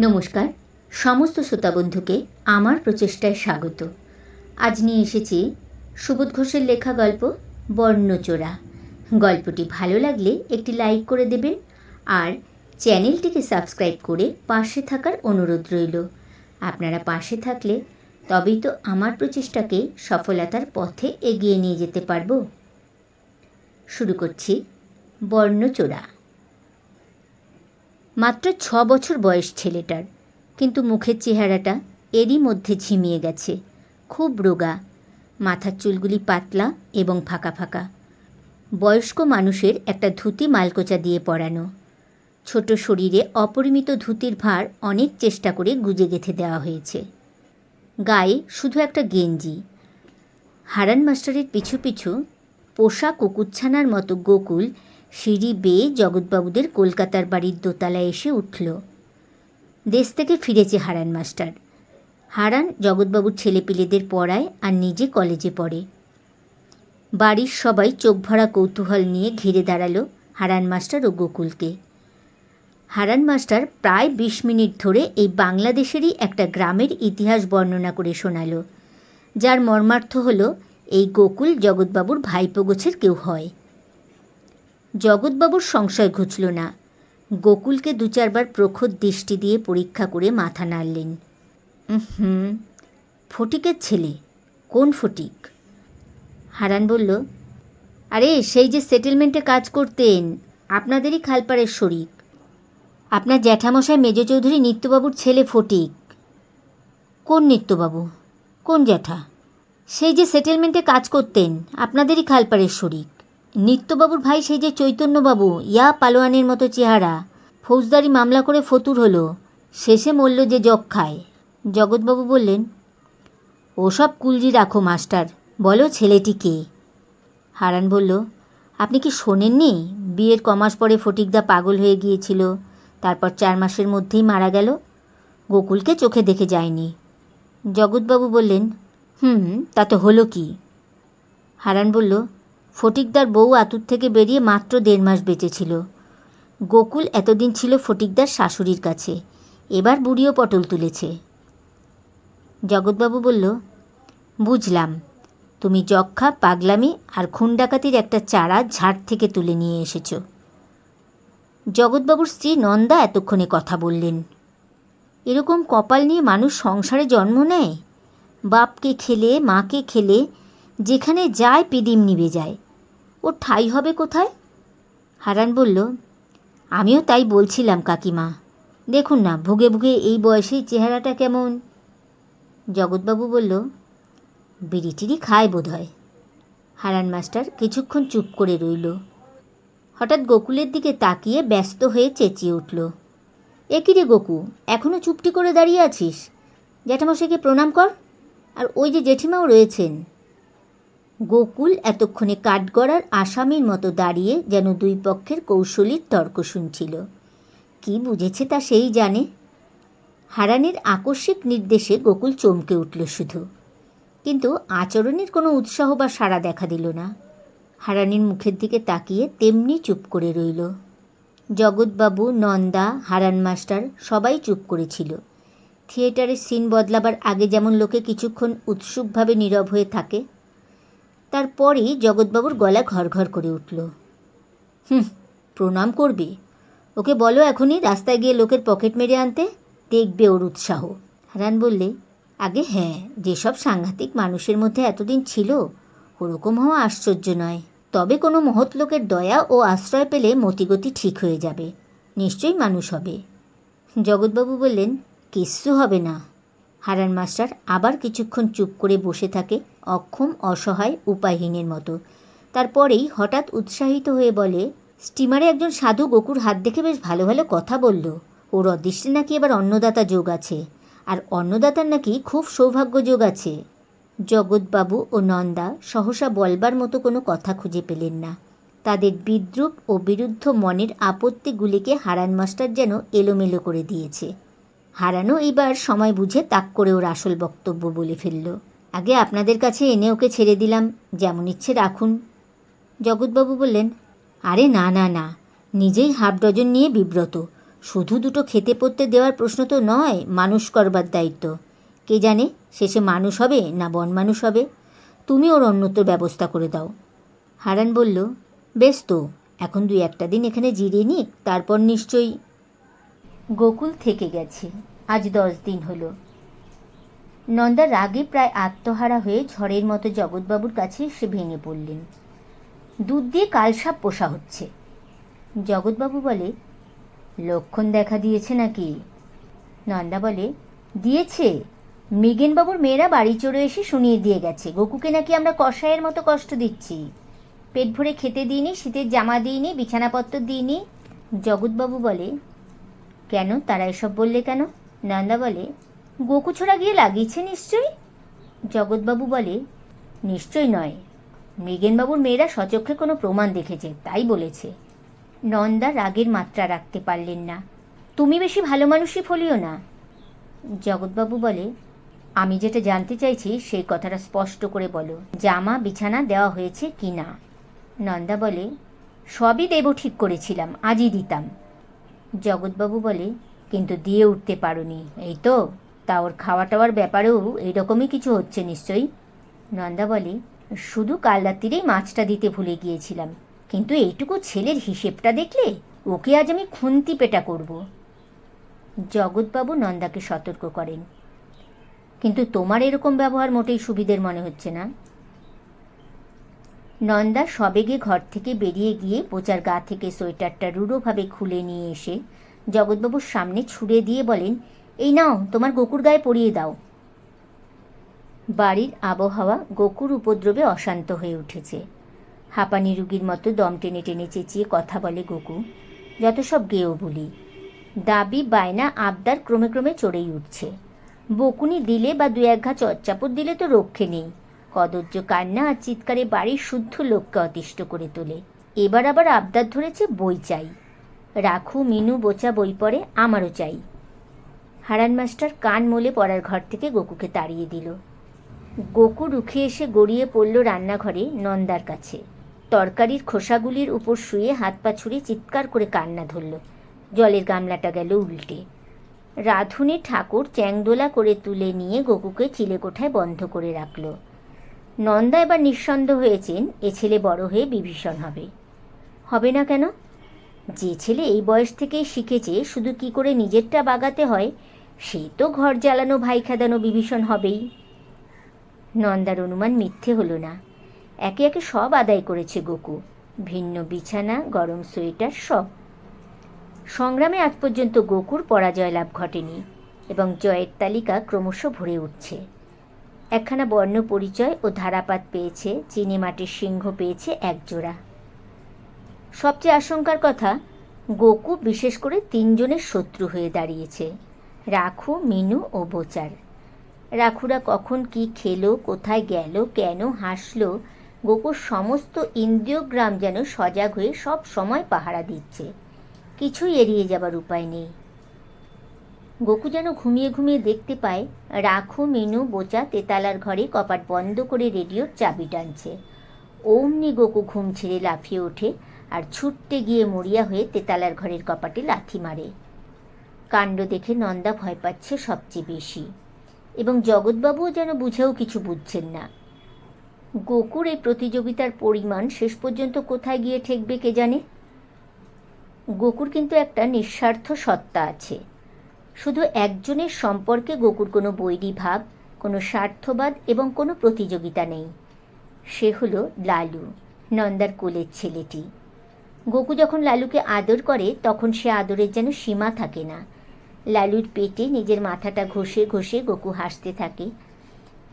নমস্কার, সমস্ত শ্রোতা বন্ধুকে আমার প্রচেষ্টায় স্বাগত। আজ নিয়ে এসেছি সুবোধ ঘোষের লেখা গল্প বর্ণচোরা। গল্পটি ভালো লাগলে একটি লাইক করে দেবেন আর চ্যানেলটিকে সাবস্ক্রাইব করে পাশে থাকার অনুরোধ রইল। আপনারা পাশে থাকলে তবেই তো আমার প্রচেষ্টাকে সফলতার পথে এগিয়ে নিয়ে যেতে পারব। শুরু করছি বর্ণচোরা। মাত্র ছ বছর বয়স ছেলেটার। কিন্তু মুখের চেহারাটা এরই মধ্যে ঝিমিয়ে গেছে। খুব রোগা। মাথার চুলগুলি পাতলা এবং ফাঁকা ফাঁকা। বয়স্ক মানুষের একটা ধুতি মালকোচা দিয়ে পরানো। ছোট শরীরে অপরিমিত ধুতির ভার অনেক চেষ্টা করে গুজে গেঁথে দেওয়া হয়েছে। গায়ে শুধু একটা গেঞ্জি। হারান মাস্টারের পিছু পিছু পোষা কুকুচ্ছানার মতো গোকুল সিঁড়ি বেয়ে জগৎবাবুদের কলকাতার বাড়ির দোতলায় এসে উঠল। দেশ থেকে ফিরেছে হারান মাস্টার। হারান জগৎবাবুর ছেলেপিলেদের পড়ায় আর নিজে কলেজে পড়ে। বাড়ির সবাই চোখ ভরা কৌতূহল নিয়ে ঘিরে দাঁড়াল হারান মাস্টার ও গোকুলকে। হারান মাস্টার প্রায় বিশ মিনিট ধরে এই বাংলাদেশেরই একটা গ্রামের ইতিহাস বর্ণনা করে শোনালো, যার মর্মার্থ হলো এই গোকুল জগৎবাবুর ভাইপো গোছের কেউ হয়। জগৎবাবুর সংশয় ঘুচল না। গোকুলকে দু চারবার প্রখর দৃষ্টি দিয়ে পরীক্ষা করে মাথা নাড়লেন। হুম ফটিকের ছেলে, কোন ফটিক? হারান বলল, আরে, সেই যে সেটেলমেন্টে কাজ করতেন, আপনাদেরই খালপাড়ের শরিক। আপনার জ্যাঠামশাই মেজ চৌধুরী নিত্যবাবুর ছেলে ফটিক। কোন নিত্যবাবু? কোন জ্যাঠা? সেই যে সেটেলমেন্টে কাজ করতেন, আপনাদেরই খালপাড়ের শরিক। নিত্যবাবুর ভাই সেই যে চৈতন্যবাবু, ইয়া পালোয়ানের মতো চেহারা। ফৌজদারি মামলা করে ফতুর হলো। শেষে মরল যে যক্ষায় জগৎবাবু বললেন, ওসব কুলজি রাখো, মাস্টার। বলো ছেলেটি কে? হারান বলল, আপনি কি শোনেননি? বিয়ের কমাস পরে ফটিকদা পাগল হয়ে গিয়েছিল। তারপর চার মাসের মধ্যেই মারা গেল। গোকুলকে চোখে দেখে যায়নি। জগৎবাবু বললেন, হুম, তা তো হলো কি? হারান বলল ফটিকদার বউ আতুর থেকে বেরিয়ে মাত্র দেড় মাস বেঁচেছিল গোকুল এতদিন ছিল ফটিকদার শাশুড়ির কাছে। এবার বুড়িও পটল তুলেছে। জগৎবাবু বলল, বুঝলাম। তুমি যক্ষা, পাগলামি আর খুন ডাকাতির একটা চারা ঝাড় থেকে তুলে নিয়ে এসেছ। জগৎবাবুর স্ত্রী নন্দা এতক্ষণে কথা বললেন, এরকম কপাল নিয়ে মানুষ সংসারে জন্ম নেয়? বাপকে খেলে, মাকে খেলে, যেখানে যায় পিদিম নিবে যায়। ও ঠাই হবে কোথায়? হারান বলল, আমিও তাই বলছিলাম, কাকিমা। দেখুন না, ভুগে ভুগে এই বয়সেই চেহারাটা কেমন? জগৎবাবু বলল, বিড়ি টিড়ি খায় বোধ হয় হারান মাস্টার কিছুক্ষণ চুপ করে রইল। হঠাৎ গোকুলের দিকে তাকিয়ে ব্যস্ত হয়ে চেঁচিয়ে উঠল এ রে গোকু এখনও চুপটি করে দাঁড়িয়ে আছিস? জ্যাঠামশাইকে প্রণাম কর। আর ওই যে জেঠিমাও রয়েছেন গোকুল এতক্ষণে কাঠগড়ার আসামির মতো দাঁড়িয়ে যেন দুই পক্ষের কৌশলীর তর্ক শুনছিল। কি বুঝেছে তা সেই জানে। হারানের আকস্মিক নির্দেশে গোকুল চমকে উঠল শুধু। কিন্তু আচরণের কোনো উৎসাহ বা সাড়া দেখা দিল না। হারানির মুখের দিকে তাকিয়ে তেমনি চুপ করে রইল। জগৎবাবু, নন্দা, হারান মাস্টার সবাই চুপ করেছিল। থিয়েটারের সিন বদলাবার আগে যেমন লোকে কিছুক্ষণ উৎসুকভাবে নীরব হয়ে থাকে তারপরেই জগৎবাবুর গলা ঘর ঘর করে উঠল। হুম, প্রণাম করবে। ওকে বলো এখনই রাস্তায় গিয়ে লোকের পকেট মেরে আনতে। দেখবে ওর উৎসাহ। হারান বললে, আগে হ্যাঁ যেসব সাংঘাতিক মানুষের মধ্যে এতদিন ছিল, ওরকম হওয়া আশ্চর্য নয়। তবে কোনো মহৎ লোকের দয়া ও আশ্রয় পেলে মতিগতি ঠিক হয়ে যাবে। নিশ্চয়ই মানুষ হবে। জগৎবাবু বললেন, কিচ্ছু হবে না। হারান মাস্টার আবার কিছুক্ষণ চুপ করে বসে থাকে অক্ষম, অসহায়, উপায়হীনের মতো। তারপরেই হঠাৎ উৎসাহিত হয়ে বলে, স্টিমারে একজন সাধু গোকুর হাত দেখে বেশ ভালো ভালো কথা বলল। ওর অদৃষ্টে নাকি এবার অন্নদাতা যোগ আছে। আর অন্নদাতার নাকি খুব সৌভাগ্য যোগ আছে। জগৎবাবু ও নন্দা সহসা বলবার মতো কোনো কথা খুঁজে পেলেন না। তাদের বিদ্রুপ ও বিরুদ্ধ মনের আপত্তিগুলিকে হারান মাস্টার যেন এলোমেলো করে দিয়েছে। হারানো এইবার সময় বুঝে তাক করে ওর আসল বক্তব্য বলে ফেলল। আগে আপনাদের কাছে এনে ওকে ছেড়ে দিলাম, যেমন ইচ্ছে রাখুন। জগৎবাবু বললেন, আরে না না না, নিজেই হাফ ডজন নিয়ে বিব্রত। শুধু দুটো খেতে পড়তে দেওয়ার প্রশ্ন তো নয়, মানুষ করবার দায়িত্ব। কে জানে, শেষে মানুষ হবে না বন মানুষ হবে? তুমি ওর অন্যত্র ব্যবস্থা করে দাও। হারান বলল, বেশ তো, এখন দুই একটা দিন এখানে জিরিয়ে নিক, তারপর নিশ্চয়ই গোকুল থেকে গেছে। আজ দশ দিন হলো। নন্দা রাগে প্রায় আত্মহারা হয়ে ঝড়ের মতো জগৎবাবুর কাছে এসে ভেঙে পড়লেন। দুধ দিয়ে কালসাপ পোষা হচ্ছে। জগৎবাবু বলে, লক্ষণ দেখা দিয়েছে নাকি? নন্দা বলে, দিয়েছে। মৃগেনবাবুর মেয়েরা বাড়ি চড়ে এসে শুনিয়ে দিয়ে গেছে। গোকুকে নাকি আমরা কষায়ের মতো কষ্ট দিচ্ছি। পেট ভরে খেতে দিইনি, শীতের জামা দিইনি, বিছানাপত্র দিইনি। জগৎবাবু বলে কেন? তারা এসব বললে কেন? নন্দা বলে গোকু ছোড়া গিয়ে লাগিয়েছে নিশ্চয়ই? জগৎবাবু বলে নিশ্চয় নয়। মৃগেনবাবুর মেয়েরা সচক্ষে কোনো প্রমাণ দেখেছে, তাই বলেছে। নন্দা রাগের মাত্রা রাখতে পারলেন না। তুমি বেশি ভালো মানুষই ফলিও না। জগৎবাবু বলে, আমি যেটা জানতে চাইছি, সেই কথাটা স্পষ্ট করে বলো, জামা, বিছানা দেওয়া হয়েছে কি না? নন্দা বলে, সবই দেব ঠিক করেছিলাম, আজই দিতাম। জগৎবাবু বলে, কিন্তু দিয়ে উঠতে পারোনি। এই তো, তা ওর খাওয়া টাওয়ার ব্যাপারেও এইরকমই কিছু হচ্ছে নিশ্চয়ই? নন্দা বলে, শুধু কাল রাত্রিরেই মাছটা দিতে ভুলে গিয়েছিলাম। কিন্তু এইটুকু ছেলের হিসেবটা দেখলে ওকে আজ আমি খুন্তি পেটা করব। জগৎবাবু নন্দাকে সতর্ক করেন, কিন্তু তোমার এরকম ব্যবহার মোটেই সুবিধের মনে হচ্ছে না। নন্দা সবেগে ঘর থেকে বেরিয়ে গিয়ে বোচার গা থেকে সোয়েটারটা রূঢ়ভাবে খুলে নিয়ে এসে জগৎবাবুর সামনে ছুঁড়ে দিয়ে বলেন, এই নাও, তোমার গোকুর গায়ে পরিয়ে দাও। বাড়ির আবহাওয়া গোকুর উপদ্রবে অশান্ত হয়ে উঠেছে। হাঁপানি রুগীর মতো দম টেনে টেনে চেঁচিয়ে কথা বলে গোকু, যত সব গেও বলি। দাবি, বায়না, আবদার ক্রমে ক্রমে চড়েই উঠছে। বকুনি দিলে বা দু এক ঘা দিলে তো রক্ষে নেই। কদর্য কান্না আর চিৎকারে বাড়ির শুদ্ধ লোককে অতিষ্ঠ করে তোলে। এবার আবার আবদার ধরেছে বই চাই। রাখু, মিনু, বোচা, বই পড়ে, আমারও চাই। হারান মাস্টার কান মোলে পড়ার ঘর থেকে গোকুকে তাড়িয়ে দিল। গোকু রুখে এসে গড়িয়ে পড়ল রান্নাঘরে নন্দার কাছে। তরকারির খোসাগুলির উপর শুয়ে হাত পা ছুঁড়ে চিৎকার করে কান্না ধরল। জলের গামলাটা গেল উল্টে। রাধুনি ঠাকুর চ্যাংদোলা করে তুলে নিয়ে গোকুকে চিলেকোঠায় বন্ধ করে রাখল। নন্দা এবার নিঃসন্দেহ হয়েছেন এ ছেলে বড় হয়ে বিভীষণ হবে। হবে না কেন? যে ছেলে এই বয়স থেকেই শিখেছে শুধু কি করে নিজেরটা বাগাতে হয়, সে তো ঘর জ্বালানো, ভাই খেদানো বিভীষণ হবেই। নন্দার অনুমান মিথ্যে হলো না। একে একে সব আদায় করেছে গোকু। ভিন্ন বিছানা, গরম সোয়েটার, সব। সংগ্রামে আজ পর্যন্ত গোকুর পরাজয় লাভ ঘটেনি এবং জয়ের তালিকা ক্রমশ ভরে উঠছে। একখানা বর্ণ পরিচয় ও ধারাপাত পেয়েছে চিনি মাটির সিংহ পেয়েছে একজোড়া। সবচেয়ে আশঙ্কার কথা, গোকু বিশেষ করে তিনজনের শত্রু হয়ে দাঁড়িয়েছে, রাখু, মিনু ও বোচার। রাখুরা কখন কি খেলো, কোথায় গেল, কেন হাসলো, গোকুর সমস্ত ইন্দ্রিয়গ্রাম যেন সজাগ হয়ে সব সময় পাহারা দিচ্ছে। কিছুই এড়িয়ে যাবার উপায় নেই। গোকু যেন ঘুমিয়ে ঘুমিয়ে দেখতে পায়, রাখু, মিনু, বোচা, তেতালার ঘরে কপাট বন্ধ করে রেডিওর চাবি টানছে। অমনি গোকু ঘুম ছেড়ে লাফিয়ে ওঠে আর ছুটতে গিয়ে মরিয়া হয়ে তেতালার ঘরের কপাটে লাথি মারে। কাণ্ড দেখে নন্দা ভয় পাচ্ছে সবচেয়ে বেশি এবং জগৎবাবুও যেন বুঝেও কিছু বুঝছেন না। গোকুর এই প্রতিযোগিতার পরিমাণ শেষ পর্যন্ত কোথায় গিয়ে ঠেকবে কে জানে? গোকুর কিন্তু একটা নিঃস্বার্থ সত্তা আছে। শুধু একজনের সম্পর্কে গোকুর কোনো বৈরী ভাব, কোনো স্বার্থবাদ এবং কোনো প্রতিযোগিতা নেই। সে হলো লালু, নন্দার কোলের ছেলেটি। গোকু যখন লালুকে আদর করে, তখন সে আদরের যেন সীমা থাকে না। লালুর পেটে নিজের মাথাটা ঘষে ঘষে গোকু হাসতে থাকে।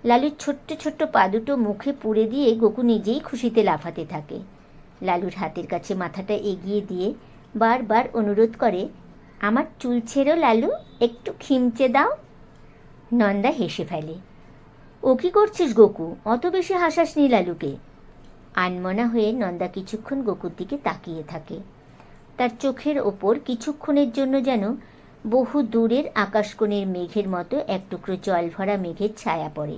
লালুর ছোট্ট ছোট্ট পা দুটো মুখে পুড়ে দিয়ে গোকু নিজেই খুশিতে লাফাতে থাকে। লালুর হাতের কাছে মাথাটা এগিয়ে দিয়ে বারবার অনুরোধ করে আমার চুল ছেড়ো, লালু। একটু খিমচে দাও। নন্দা হেসে ফেলে। ও কি করছিস, গোকু? অত বেশি হাসাস নি লালুকে। আনমনা হয়ে নন্দা কিছুক্ষণ গোকুর দিকে তাকিয়ে থাকে। তার চোখের ওপর কিছুক্ষণের জন্য যেন বহু দূরের আকাশকোণের মেঘের মতো এক টুকরো জল ভরা মেঘের ছায়া পড়ে।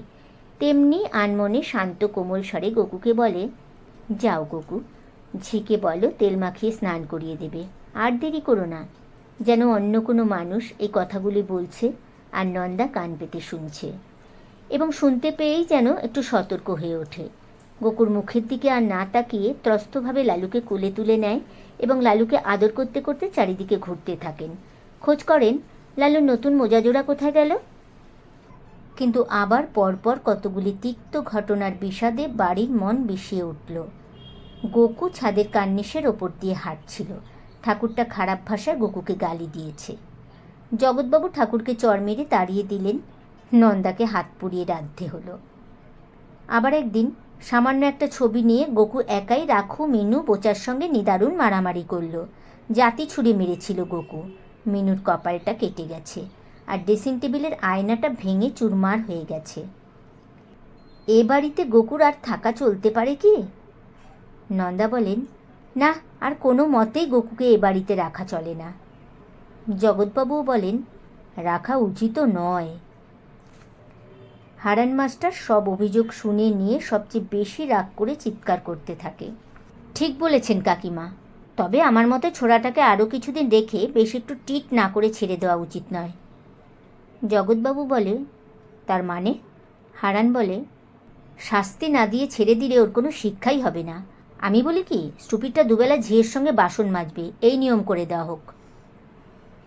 তেমনি আনমনে শান্ত কোমল স্বরে গোকুকে বলে, যাও গোকু, ঝিকে বলো, তেল মাখিয়ে স্নান করিয়ে দেবে। আর দেরি করো না। যেন অন্য কোনো মানুষ এই কথাগুলি বলছে আর নন্দা কান পেতে শুনছে। এবং শুনতে পেয়েই যেন একটু সতর্ক হয়ে ওঠে। গোকুর মুখের দিকে আর না তাকিয়ে ত্রস্তভাবে লালুকে কোলে তুলে নেয় এবং লালুকে আদর করতে করতে চারিদিকে ঘুরতে থাকেন। খোঁজ করেন লালুর নতুন মোজাজোড়া কোথায় গেল? কিন্তু আবার পরপর কতগুলি তিক্ত ঘটনার বিষাদে বাড়ির মন বিষিয়ে উঠল। গোকু ছাদের কার্নিশের ওপর দিয়ে হাঁটছিল। ঠাকুরটা খারাপ ভাষায় গোকুকে গালি দিয়েছে। জগৎবাবু ঠাকুরকে চর মেরে তাড়িয়ে দিলেন। নন্দাকে হাত পুড়িয়ে রাঁধতে হলো। আবার একদিন সামান্য একটা ছবি নিয়ে গোকু একাই রাখু, মিনু, বোচার সঙ্গে নিদারুণ মারামারি করল। জাতি ছুঁড়ে মেরেছিল গোকু। মিনুর কপালটা কেটে গেছে আর ড্রেসিং টেবিলের আয়নাটা ভেঙে চুরমার হয়ে গেছে। এ বাড়িতে গোকুর আর থাকা চলতে পারে কি? নন্দা বলেন না, আর কোনো মতেই গোকুকে এ বাড়িতে রাখা চলে না। জগৎবাবুও বলেন, রাখা উচিত নয়। হারান মাস্টার সব অভিযোগ শুনে নিয়ে সবচেয়ে বেশি রাগ করে চিৎকার করতে থাকে। ঠিক বলেছেন কাকিমা, তবে আমার মতে ছোড়াটাকে আরও কিছুদিন রেখে বেশ একটু টিট না করে ছেড়ে দেওয়া উচিত নয়। জগৎবাবু বলে, তার মানে? হারান বলে, শাস্তি না দিয়ে ছেড়ে দিলে ওর কোনো শিক্ষাই হবে না। আমি বলি কি স্টুপিটা দুবেলা ঝিয়ের সঙ্গে বাসন মাজবে, এই নিয়ম করে দেওয়া হোক।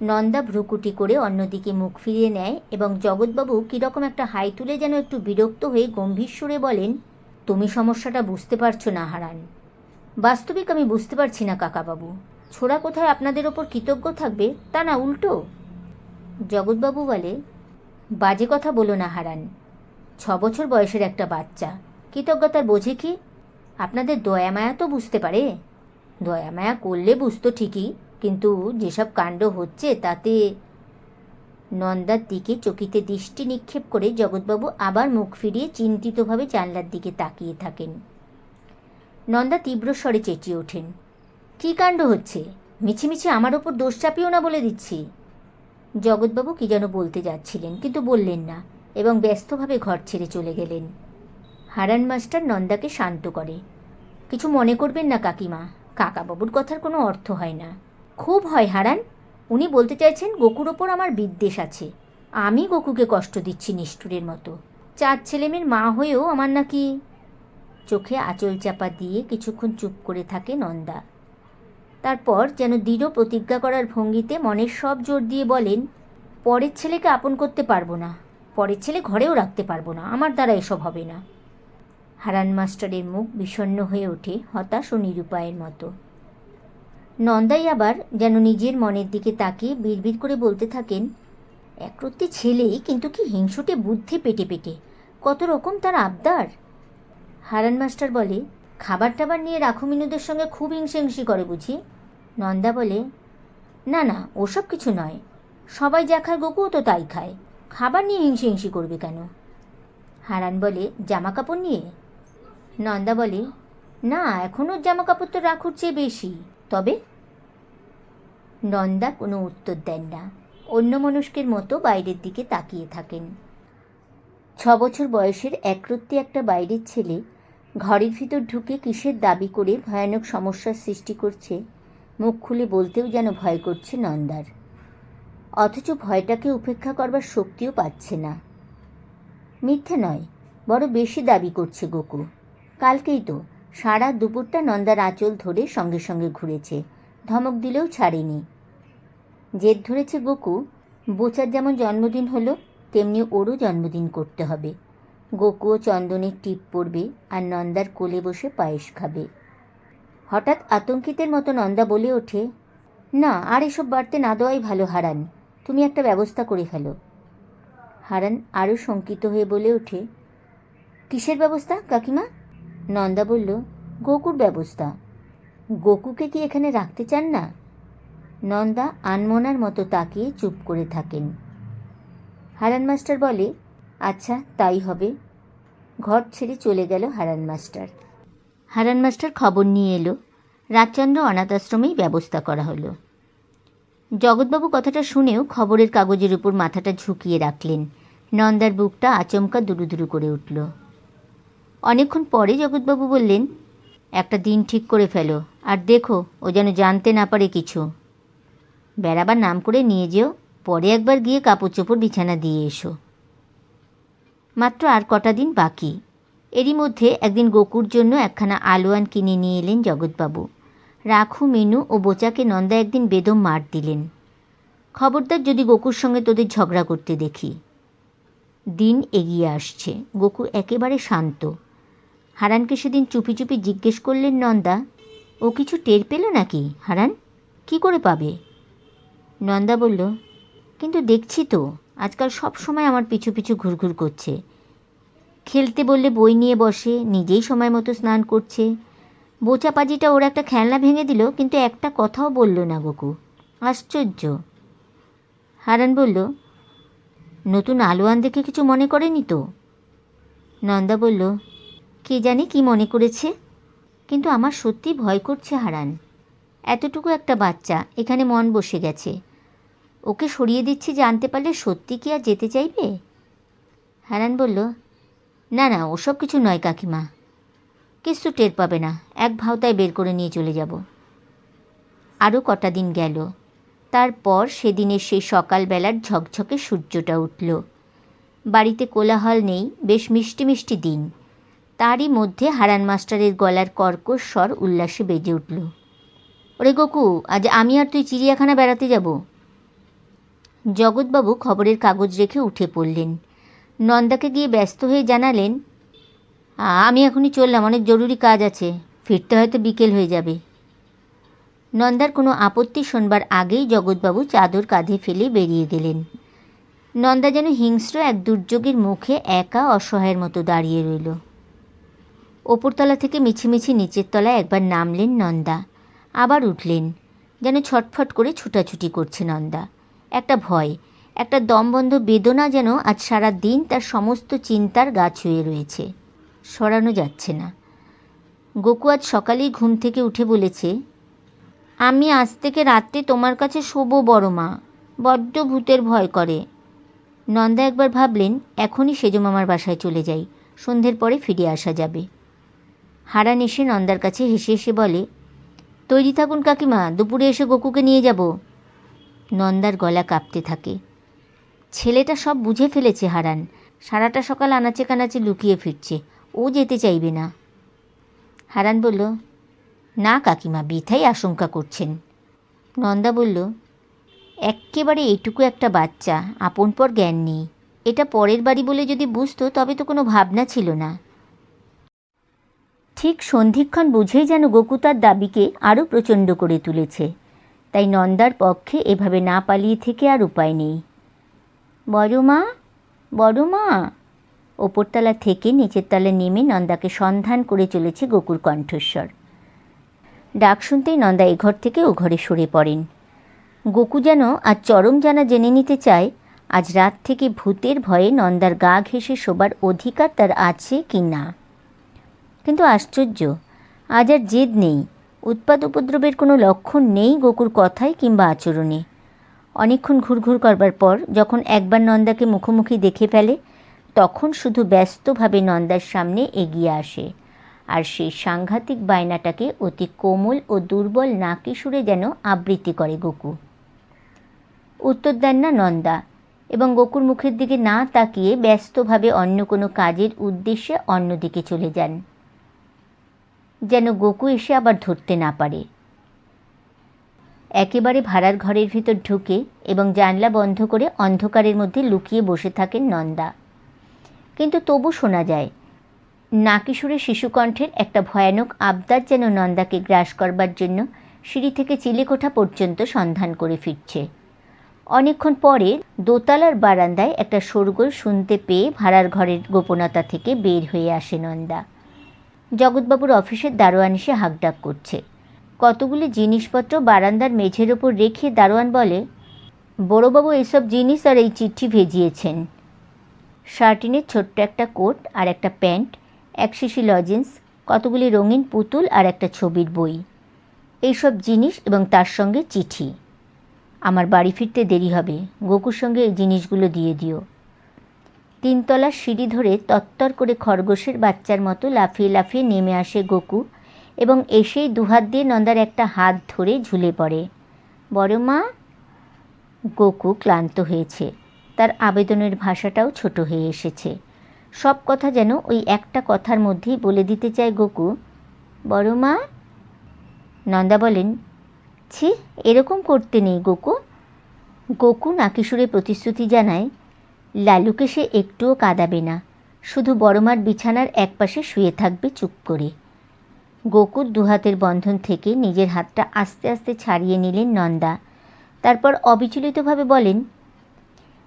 নন্দা ভ্রুকুটি করে অন্যদিকে মুখ ফিরিয়ে নেয় এবং জগৎবাবু কীরকম একটা হাই তুলে যেন একটু বিরক্ত হয়ে গম্ভীর সুরে বলেন, তুমি সমস্যাটা বুঝতে পারছ না, হারান। বাস্তবিক আমি বুঝতে পারছি না, কাকাবাবু। ছোড়া কোথায় আপনাদের ওপর কৃতজ্ঞ থাকবে, তা না উল্টো? জগৎবাবু বলে, বাজে কথা বলো না, হারান। ছ বছর বয়সের একটা বাচ্চা। কৃতজ্ঞতার বোঝে কি আপনাদের দয়া মায়া তো বুঝতে পারে। দয়া মায়া করলে বুঝতো ঠিকই, কিন্তু যেসব কাণ্ড হচ্ছে তাতে নন্দার দিকে চকিতে দৃষ্টি নিক্ষেপ করে জগৎবাবু আবার মুখ ফিরিয়ে চিন্তিতভাবে জানলার দিকে তাকিয়ে থাকেন। নন্দা তীব্র স্বরে চেঁচিয়ে ওঠেন, কী কাণ্ড হচ্ছে? মিছিমিছি আমার ওপর দোষ চাপিও না বলে দিচ্ছি। জগৎবাবু কী যেন বলতে যাচ্ছিলেন, কিন্তু বললেন না, এবং ব্যস্তভাবে ঘর ছেড়ে চলে গেলেন। হারান মাস্টার নন্দাকে শান্ত করে কিছু মনে করবেন না, কাকিমা। কাকাবাবুর কথার কোনো অর্থ হয় না। খুব হয় হারান উনি বলতে চাইছেন, গোকুর ওপর আমার বিদ্বেষ আছে। আমি গোকুকে কষ্ট দিচ্ছি নিষ্ঠুরের মতো। চার ছেলেমেয়ের মা হয়েও আমার নাকি চোখে আঁচল চাপা দিয়ে কিছুক্ষণ চুপ করে থাকে নন্দা। তারপর যেন দৃঢ় প্রতিজ্ঞা করার ভঙ্গিতে মনের সব জোর দিয়ে বলেন, পরের ছেলেকে আপন করতে পারব না। পরের ছেলে ঘরেও রাখতে পারব না। আমার দ্বারা এসব হবে না। হারান মাস্টারের মুখ বিষণ্ণ হয়ে ওঠে হতাশ ও নিরুপায়ের মতো। নন্দাই আবার যেন নিজের মনের দিকে তাকিয়ে বিড়বিড় করে বলতে থাকেন একরত্তি ছেলেই কিন্তু কি হিংসুটে বুদ্ধি পেটে পেটে, কত রকম তার আবদার? হারান মাস্টার বলে, খাবার টাবার নিয়ে রাখু মিনুদের সঙ্গে খুব হিংসেহিংসি করে বুঝি? নন্দা বলে, না না, ওসব কিছু নয়। সবাই যা খায় গোকুও তো তাই খায়। খাবার নিয়ে হিংসেহিংসি করবে কেন? হারান বলে জামা কাপড় নিয়ে? নন্দা বলে, না এখনও জামা কাপড় তো রাখুর চেয়ে বেশি। তবে? নন্দা কোনো উত্তর দেন না। অন্য মনস্কের মতো বাইরের দিকে তাকিয়ে থাকেন। ছ বছর বয়সের একরত্তি একটা বাইরের ছেলে ঘরের ভিতর ঢুকে কিসের দাবি করে ভয়ানক সমস্যার সৃষ্টি করছে, মুখ খুলে বলতেও যেন ভয় করছে নন্দার। অথচ ভয়টাকে উপেক্ষা করবার শক্তিও পাচ্ছে না। মিথ্যে নয়, বড় বেশি দাবি করছে গোকু। কালকেই তো। সারা দুপুরটা নন্দার আঁচল ধরে সঙ্গে সঙ্গে ঘুরেছে। ধমক দিলেও ছাড়েনি। জেদ ধরেছে গোকু, বোচার যেমন জন্মদিন হলো, তেমনি ওরও জন্মদিন করতে হবে। গোকুও চন্দনের টিপ পড়বে আর নন্দার কোলে বসে পায়েস খাবে। হঠাৎ আতঙ্কিতের মতো নন্দা বলে ওঠে, না, আর এসব বাড়তে না দেওয়াই ভালো, হারান। তুমি একটা ব্যবস্থা করে ফেলো। হারান আরও শঙ্কিত হয়ে বলে ওঠে, কিসের ব্যবস্থা, কাকিমা? নন্দা বলল, গোকুর ব্যবস্থা। গোকুকে কি এখানে রাখতে চান না? নন্দা আনমনার মতো তাকিয়ে চুপ করে থাকেন। হারান মাস্টার বলে আচ্ছা তাই হবে। ঘর ছেড়ে চলে গেল হারান মাস্টার। হারান মাস্টার খবর নিয়ে এলো। রাজচন্দ্র অনাথ আশ্রমেই ব্যবস্থা করা হলো। জগৎবাবু কথাটা শুনেও খবরের কাগজের উপর মাথাটা ঝুঁকিয়ে রাখলেন। নন্দার বুকটা আচমকা দুরুদুরু করে উঠল। অনেকক্ষণ পরে জগৎবাবু বললেন, একটা দিন ঠিক করে ফেলো, আর দেখো, ও যেন জানতে না পারে কিছু। বেড়াবার নাম করে নিয়ে যেও, পরে একবার গিয়ে কাপড় চোপড় বিছানা দিয়ে এসো। মাত্র আর কটা দিন বাকি। এরই মধ্যে একদিন গোকুর জন্য একখানা আলোয়ান কিনে নিয়ে এলেন জগৎবাবু। রাখু, মেনু ও বোচাকে নন্দা একদিন বেদম মার দিলেন। খবরদার যদি গোকুর সঙ্গে তোদের ঝগড়া করতে দেখি। দিন এগিয়ে আসছে গোকু একেবারে শান্ত। হারানকে সেদিন চুপি চুপি জিজ্ঞেস করলেন, নন্দা, ও কিছু টের পেল নাকি? হারান, কি করে পাবে? নন্দা বলল, কিন্তু দেখছি তো, আজকাল সব সময় আমার পিছু পিছু ঘুরঘুর করছে। খেলতে বললে বই নিয়ে বসে, নিজেই সময় মতো স্নান করছে। বোচা পাজিটা ওর একটা খেলনা ভেঙে দিল, কিন্তু একটা কথাও বলল না গোকু আশ্চর্য! হারান বলল, নতুন আলোয়ান দেখে কিছু মনে করেনি তো? নন্দা বলল কে জানি কি মনে করেছে। কিন্তু আমার সত্যি ভয় করছে হারান। এতটুকু একটা বাচ্চা, এখানে মন বসে গেছে। ওকে সরিয়ে দিচ্ছি জানতে পারলে সত্যি কি আর যেতে চাইবে? হারান বলল, না না, ওসব কিছু নয় কাকিমা। কিছু টের পাবে না, এক ভাওতায় বের করে নিয়ে চলে যাব। আরও কটা দিন গেল। তারপর সেদিনের সেই সকালবেলার ঝকঝকে সূর্যটা উঠল। বাড়িতে কোলাহল নেই, বেশ মিষ্টি মিষ্টি দিন। তারই মধ্যে হারান মাস্টারের গলার কর্কশ স্বর উল্লাসে বেজে উঠল। ওরে গোকু, আজ আমি আর তুই চিড়িয়াখানা বেড়াতে যাব? জগৎবাবু খবরের কাগজ রেখে উঠে পড়লেন। নন্দাকে গিয়ে ব্যস্ত হয়ে জানালেন আমি এখনই চললাম, অনেক জরুরি কাজ আছে, ফিরতে হয়তো বিকেল হয়ে যাবে। নন্দার কোনো আপত্তি শোনবার আগেই জগৎবাবু চাদর কাঁধে ফেলে বেরিয়ে গেলেন। নন্দা যেন হিংস্র এক দুর্যোগের মুখে একা অসহায়ের মতো দাঁড়িয়ে রইল। ওপরতলা থেকে মিছিমিছি নিচের তলায় একবার নামলেন নন্দা। আবার উঠলেন। যেন ছটফট করে ছুটাছুটি করছে নন্দা। একটা ভয়, একটা দমবন্ধ বেদনা যেন আজ সারা দিন তার সমস্ত চিন্তার গা ছুঁয়ে রয়েছে। সরানো যাচ্ছে না। গোকু আজ সকালেই ঘুম থেকে উঠে বলেছে, আমি আজ থেকে রাত্রে তোমার কাছে শোবো বড় মা, বড্ড ভূতের ভয় করে। নন্দা একবার ভাবলেন, এখনই সেজমামার বাসায় চলে যাই, সন্ধ্যের পরে ফিরে আসা যাবে। হারান এসে নন্দার কাছে হেসে হেসে বলে, তৈরি থাকুন কাকিমা, দুপুরে এসে গোকুকে নিয়ে যাব। নন্দার গলা কাঁপতে থাকে। ছেলেটা সব বুঝে ফেলেছে হারান। সারাটা সকাল আনাচে কানাচে লুকিয়ে ফিরছে। ও যেতে চাইবে না। হারান বলল, না কাকিমা, বৃথাই আশঙ্কা করছেন। নন্দা বলল, এক্কেবারে এটুকু একটা বাচ্চা, আপন পর জ্ঞান নেই। এটা পরের বাড়ি বলে যদি বুঝতো, তবে তো কোনো ভাবনা ছিল না। ঠিক সন্ধিক্ষণ বুঝেই যেন গোকু তার দাবিকে আরও প্রচণ্ড করে তুলেছে। তাই নন্দার পক্ষে এভাবে না পালিয়ে থেকে আর উপায় নেই। বড় মা বড় মা। ওপরতলা থেকে নিচের তলা নেমে নন্দাকে সন্ধান করে চলেছে গোকুর কণ্ঠস্বর। ডাক শুনতেই নন্দা এ ঘর থেকে ও ঘরে সরে পড়েন। গোকু যেন আজ চরম জানা জেনে নিতে চায়, আজ রাত থেকে ভূতের ভয়ে নন্দার গা ঘেঁষে শোবার অধিকার তার আছে কি না। কিন্তু আশ্চর্য, আজ আর জেদ নেই। উৎপাদ উপদ্রবের কোনো লক্ষণ নেই গোকুর কথায় কিংবা আচরণে। অনেকক্ষণ ঘুরঘুর করবার পর যখন একবার নন্দাকে মুখোমুখি দেখে ফেলে, তখন শুধু ব্যস্তভাবে নন্দার সামনে এগিয়ে আসে আর সেই সাংঘাতিক বায়নাটাকে অতি কোমল ও দুর্বল নাকি সুরে যেন আবৃত্তি করে গোকু। উত্তর দেন না নন্দা এবং গোকুর মুখের দিকে না তাকিয়ে ব্যস্তভাবে অন্য কোনো কাজের উদ্দেশ্যে অন্যদিকে চলে যান। যেন গোকু এসে আবার ধরতে না পারে। একেবারে ভাড়ার ঘরের ভিতর ঢুকে এবং জানলা বন্ধ করে অন্ধকারের মধ্যে লুকিয়ে বসে থাকেন নন্দা। কিন্তু তবু শোনা যায় নাকিসুরে শিশুকণ্ঠের একটা ভয়ানক আবদার যেন নন্দাকে গ্রাস করবার জন্য সিঁড়ি থেকে চিলেকোঠা পর্যন্ত সন্ধান করে ফিরছে। অনেকক্ষণ পরে দোতলার বারান্দায় একটা শোরগোল শুনতে পেয়ে ভাড়ার ঘরের গোপনতা থেকে বের হয়ে আসে নন্দা। জগৎবাবুর অফিসের দারোয়ান এসে হাঁকডাক করছে। কতগুলি জিনিসপত্র বারান্দার মেঝের ওপর রেখে দারোয়ান বলে, বড়োবাবু, এসব জিনিস আর এই চিঠি ভেজিয়েছেন। শার্টিনের ছোট্ট একটা কোট আর একটা প্যান্ট, এক শিশি লজেন্স, কতগুলি রঙিন পুতুল আর একটা ছবির বই। এইসব জিনিস এবং তার সঙ্গে চিঠি। আমার বাড়ি ফিরতে দেরি হবে। গোকুর সঙ্গে এই জিনিসগুলো দিয়ে দিও। তিনতলার সিঁড়ি ধরে তত্তর করে খরগোশের বাচ্চার মতো লাফিয়ে লাফিয়ে নেমে আসে গোকু এবং এসেই দুহাত দিয়ে নন্দার একটা হাত ধরে ঝুলে পড়ে। বড় মা, গোকু ক্লান্ত হয়েছে। তার আবেদনের ভাষাটাও ছোট হয়ে এসেছে। সব কথা যেন ওই একটা কথার মধ্যেই বলে দিতে চায় গোকু। বড় মা, নন্দা বলেন, ছি, এরকম করতে নেই গোকু। গোকু নাকিসুরে প্রতিশ্রুতি জানায় লালুকে সে একটুও কাঁদাবে না। শুধু বড়মার বিছানার একপাশে শুয়ে থাকবে চুপ করে। গোকুর দুহাতের বন্ধন থেকে নিজের হাতটা আস্তে আস্তে ছাড়িয়ে নিলেন নন্দা। তারপর অবিচলিতভাবে বলেন,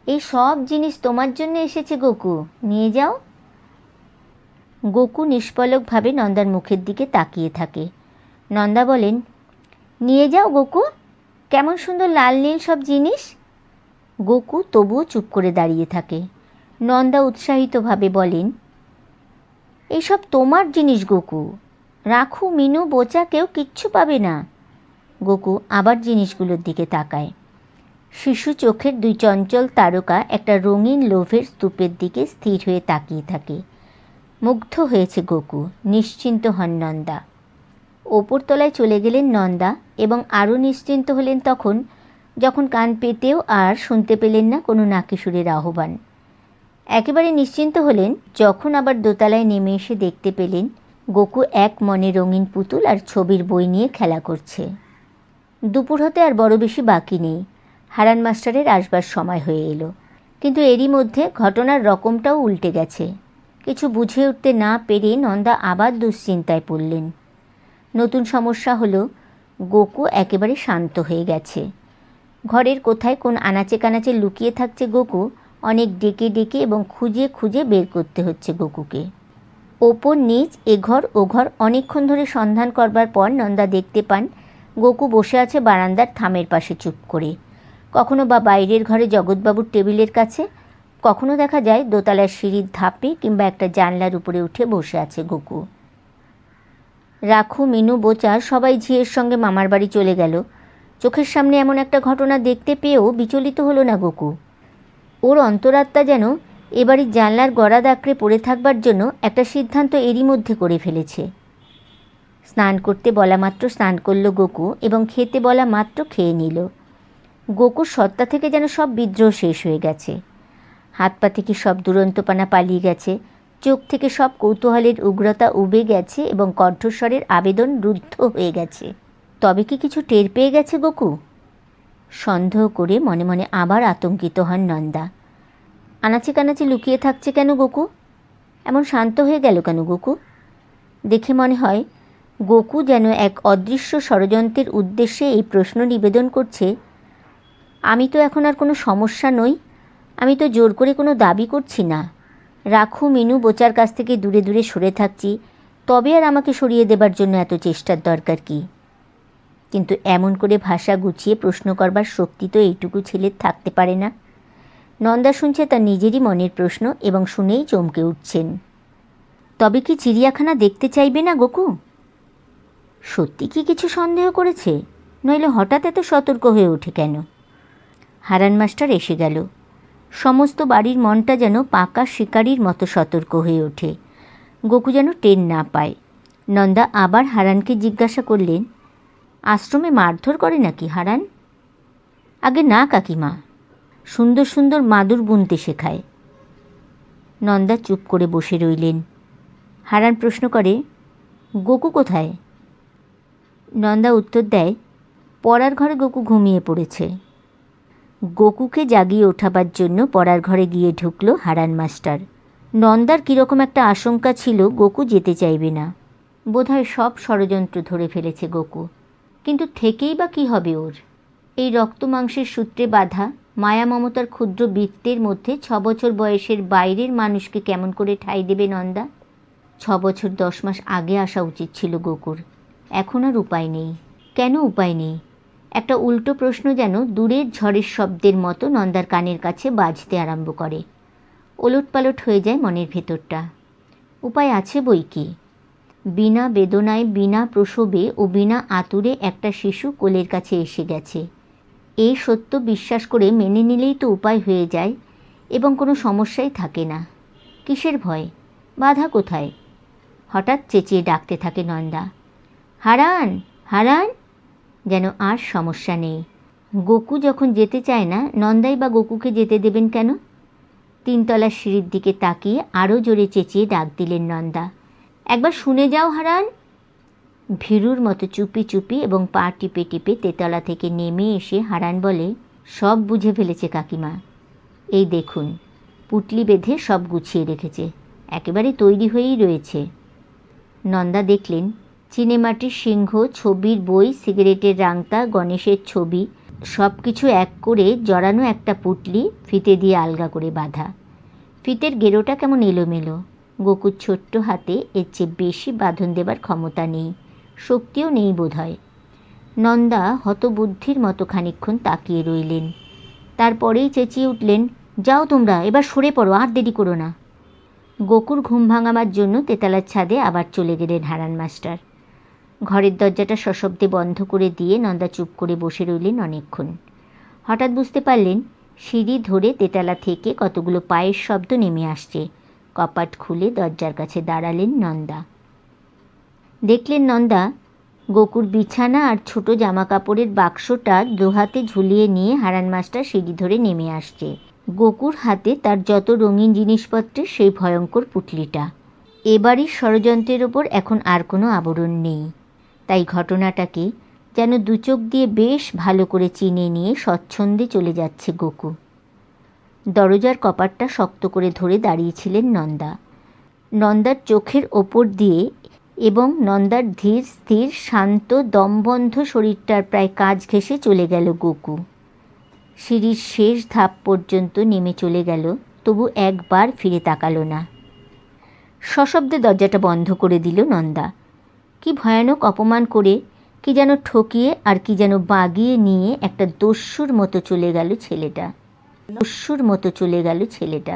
এই সব জিনিস তোমার জন্য এসেছে গোকু, নিয়ে যাও। গোকু নিষ্পলকভাবে নন্দার মুখের দিকে তাকিয়ে থাকে। নন্দা বলেন, নিয়ে যাও গোকু, কেমন সুন্দর লাল নীল সব জিনিস। গোকু তবুও চুপ করে দাঁড়িয়ে থাকে। নন্দা উৎসাহিতভাবে বলেন এইসব তোমার জিনিস, গোকু। রাখু, মিনু, বোচা কেউ কিচ্ছু পাবে না। গোকু আবার জিনিসগুলোর দিকে তাকায়। শিশু চোখের দুই চঞ্চল তারকা একটা রঙিন লোভের স্তূপের দিকে স্থির হয়ে তাকিয়ে থাকে। মুগ্ধ হয়েছে গোকু, নিশ্চিন্ত হন নন্দা। ওপরতলায় চলে গেলেন নন্দা এবং আরও নিশ্চিন্ত হলেন তখন যখন কান পেতেও আর শুনতে পেলেন না কোনো নাকিসুরের আহ্বান। একেবারে নিশ্চিন্ত হলেন, যখন আবার দোতলায় নেমে এসে দেখতে পেলেন, গোকু এক মনে রঙিন পুতুল আর ছবির বই নিয়ে খেলা করছে। দুপুর হতে আর বড় বেশি বাকি নেই। হারান মাস্টারের আসবার সময় হয়ে এলো। কিন্তু এরই মধ্যে ঘটনার রকমটাও উল্টে গেছে। কিছু বুঝে উঠতে না পেরে নন্দা আবার দুশ্চিন্তায় পড়লেন। নতুন সমস্যা হলো, গোকু একেবারে শান্ত হয়ে গেছে। ঘরের কোথায় কোন আনাচে কানাচে লুকিয়ে থাকছে গোকু, অনেক ডেকে ডেকে এবং খুঁজে খুঁজে বের করতে হচ্ছে গোকুকে। ওপর নিচ, এ ঘর, ও ঘর অনেকক্ষণ ধরে সন্ধান করবার পর নন্দা দেখতে পান, গোকু বসে আছে বারান্দার থামের পাশে চুপ করে। কখনো বা বাইরের ঘরে জগৎবাবুর টেবিলের কাছে, কখনো দেখা যায় দোতলার সিঁড়ির ধাপে কিংবা একটা জানলার উপরে উঠে বসে আছে গোকু। রাখু, মিনু, বোচা সবাই ঝিয়ের সঙ্গে মামার বাড়ি চলে গেল। চোখের সামনে এমন একটা ঘটনা দেখতে পেয়েও বিচলিত হলো না গোকু। ওর অন্তরাত্মা যেন এবারই জানলার গড়া দাঁকড়ে পড়ে থাকবার জন্য একটা সিদ্ধান্ত এরই মধ্যে করে ফেলেছে। স্নান করতে বলা মাত্র স্নান করল গোকু এবং খেতে বলা মাত্র খেয়ে নিল। গোকুর সত্তা থেকে যেন সব বিদ্রোহ শেষ হয়ে গেছে। হাত পা থেকে সব দুরন্তপানা পালিয়ে গেছে। চোখ থেকে সব কৌতূহলের উগ্রতা উবে গেছে এবং কণ্ঠস্বরের আবেদন রুদ্ধ হয়ে গেছে। তবে কি কিছু টের পেয়ে গেছে গোকু? সন্দেহ করে মনে মনে আবার আতঙ্কিত হন নন্দা। আনাচে কানাচে লুকিয়ে থাকছে কেন গোকু? এমন শান্ত হয়ে গেল কেন গোকু? দেখে মনে হয়, গোকু যেন এক অদৃশ্য ষড়যন্ত্রের উদ্দেশ্যে এই প্রশ্ন নিবেদন করছে, আমি তো এখন আর কোনো সমস্যা নই, আমি তো জোর করে কোনো দাবি করছি না। রাখু মিনু, বোচার কাছ থেকে দূরে দূরে সরে থাকছি, তবে আর আমাকে সরিয়ে দেবার জন্য এত চেষ্টার দরকার কি? কিন্তু এমন করে ভাষা গুছিয়ে প্রশ্ন করবার শক্তি তো এইটুকু ছেলের থাকতে পারে না। নন্দা শুনছে তার নিজেরই মনের প্রশ্ন এবং শুনেই চমকে উঠছেন। তবে কি চিড়িয়াখানা দেখতে চাইবে না গোকু? সত্যি কি কিছু সন্দেহ করেছে? নইলে হঠাৎ এত সতর্ক হয়ে ওঠে কেন? হারান মাস্টার এসে গেল। সমস্ত বাড়ির মনটা যেন পাকা শিকারির মতো সতর্ক হয়ে ওঠে। গোকু যেন টেন না পায়। নন্দা আবার হারানকে জিজ্ঞাসা করলেন আশ্রমে মারধর করে নাকি, হারান? আগে না, কাকিমা। সুন্দর সুন্দর মাদুর বুনতে শেখায়। নন্দা চুপ করে বসে রইলেন। হারান প্রশ্ন করে, গোকু কোথায়? নন্দা উত্তর দেয় পড়ার ঘরে গোকু ঘুমিয়ে পড়েছে। গোকুকে জাগিয়ে ওঠাবার জন্য পড়ার ঘরে গিয়ে ঢুকল হারান মাস্টার। নন্দার কীরকম একটা আশঙ্কা ছিল, গোকু যেতে চাইবে না। বোধহয় সব ষড়যন্ত্র ধরে ফেলেছে গোকু। কিন্তু থেকেই বা কী হবে ওর? এই রক্ত মাংসের সূত্রে বাঁধা মায়া মমতার ক্ষুদ্র বৃত্তের মধ্যে ছ বছর বয়সের বাইরের মানুষকে কেমন করে ঠাঁই দেবে নন্দা? ছ বছর দশ মাস আগে আসা উচিত ছিল গোকুর। এখন আর উপায় নেই। কেন উপায় নেই? একটা উল্টো প্রশ্ন যেন দূরের ঝড়ের শব্দের মতো নন্দার কানের কাছে বাজতে আরম্ভ করে। ওলটপালট হয়ে যায় মনের ভেতরটা। উপায় আছে বই কি? বিনা বেদনায়, বিনা প্রসবে ও বিনা আতুরে একটা শিশু কোলের কাছে এসে গেছে। এই সত্য বিশ্বাস করে মেনে নিলেই তো উপায় হয়ে যায় এবং কোনো সমস্যাই থাকে না। কিসের ভয়? বাধা কোথায়? হঠাৎ চেঁচিয়ে ডাকতে থাকে নন্দা। হারান হারান! যেন আর সমস্যা নেই। গোকু যখন যেতে চায় না, নন্দাই বা গোকুকে যেতে দেবেন কেন? তিনতলার সিঁড়ির দিকে তাকিয়ে আরও জোরে চেঁচিয়ে ডাক দিলেন নন্দা। একবার শুনে যাও হারান। ভীরুর মতো চুপি চুপি এবং পা টিপে টিপে তেতলা থেকে নেমে এসে হারান বলে, সব বুঝে ফেলেছে কাকিমা। এই দেখুন, পুটলি বেঁধে সব গুছিয়ে রেখেছে। একেবারে তৈরি হয়েই রয়েছে। নন্দা দেখলেন, চিনেমাটির সিংহ, ছবির বই, সিগারেটের রাংতা, গণেশের ছবি সব কিছু এক করে জড়ানো একটা পুটলি ফিতে দিয়ে আলগা করে বাঁধা। ফিতের গেরোটা কেমন এলোমেলো। গোকুর ছোট্ট হাতে এর চেয়ে বেশি বাঁধন দেবার ক্ষমতা নেই, শক্তিও নেই বোধহয়। নন্দা হতবুদ্ধির মতো খানিক্ষণ তাকিয়ে রইলেন। তারপরেই চেঁচিয়ে উঠলেন, যাও তোমরা, এবার সরে পড়ো, আর দেরি করো না। গোকুর ঘুম ভাঙাবার জন্য তেতালার ছাদে আবার চলে গেলেন হারান মাস্টার। ঘরের দরজাটা সশব্দে বন্ধ করে দিয়ে নন্দা চুপ করে বসে রইলেন অনেকক্ষণ। হঠাৎ বুঝতে পারলেন, সিঁড়ি ধরে তেতালা থেকে কতগুলো পায়ের শব্দ নেমে আসছে। কপাট খুলে দরজার কাছে দাঁড়ালেন নন্দা। দেখলেন নন্দা, গোকুর বিছানা আর ছোট জামা কাপড়ের বাক্সটা দুহাতে ঝুলিয়ে নিয়ে হারান মাস্টার সিঁড়ি ধরে নেমে আসছে। গোকুর হাতে তার যত রঙিন জিনিসপত্রের সেই ভয়ঙ্কর পুটলিটা। এবারই ষড়যন্ত্রের ওপর এখন আর কোনো আবরণ নেই। তাই ঘটনাটাকে যেন দু চোখ দিয়ে বেশ ভালো করে চিনে নিয়ে স্বচ্ছন্দে চলে যাচ্ছে গোকু। দরজার কপাটটা শক্ত করে ধরে দাঁড়িয়েছিলেন নন্দা। নন্দার চোখের ওপর দিয়ে এবং নন্দার ধীর, স্থির, শান্ত, দমবন্ধ শরীরটার প্রায় কাজ ঘেঁষে চলে গেল গোকু। সিঁড়ির শেষ ধাপ পর্যন্ত নেমে চলে গেল, তবু একবার ফিরে তাকালো না। সশব্দে দরজাটা বন্ধ করে দিল নন্দা। কি ভয়ানক অপমান করে, কি যেন ঠকিয়ে আর কি যেন বাগিয়ে নিয়ে একটা দস্যুর মতো চলে গেল ছেলেটা। দস্যুর মতো চলে গেল ছেলেটা।